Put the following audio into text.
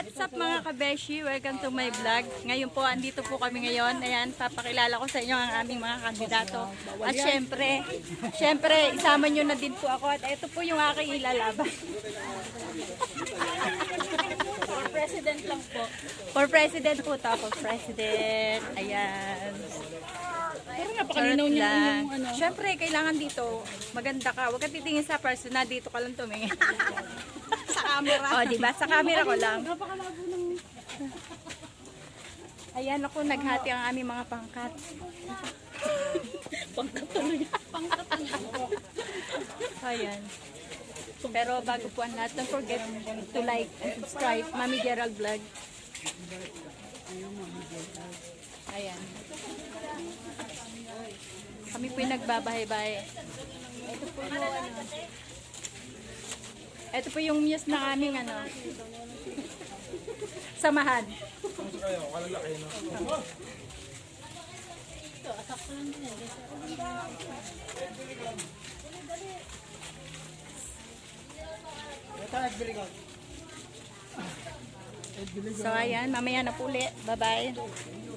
what's up mga kabeshi? Welcome to my vlog. Ngayon po, andito po kami ngayon. Ayan, papakilala ko sa inyo ang aming mga kandidato. At syempre, syempre, isama nyo na din po ako. At ito po yung aking ilalaban. For president lang po. For president po to. For president. Ayan. Pero napakalinaw niya yung ano. Syempre, kailangan dito, maganda ka. Huwag ka titingin sa personal, dito ka lang tumingin. camera. O, di ba? Sa camera ko lang. Napakalabo ng... Ayan ako, naghati ang aming mga pangkat. Pangkat talaga. Pangkat talaga. Ayan. Pero bago po ang lahat, don't forget to like and subscribe. Mami Gerald Vlog. Ayan. Kami po yung nagbabahay-bahay. Ito po yung ano. Ito po yung muse ng aming ano. Samahan. So ayan, mamaya na po ulit. Bye-bye.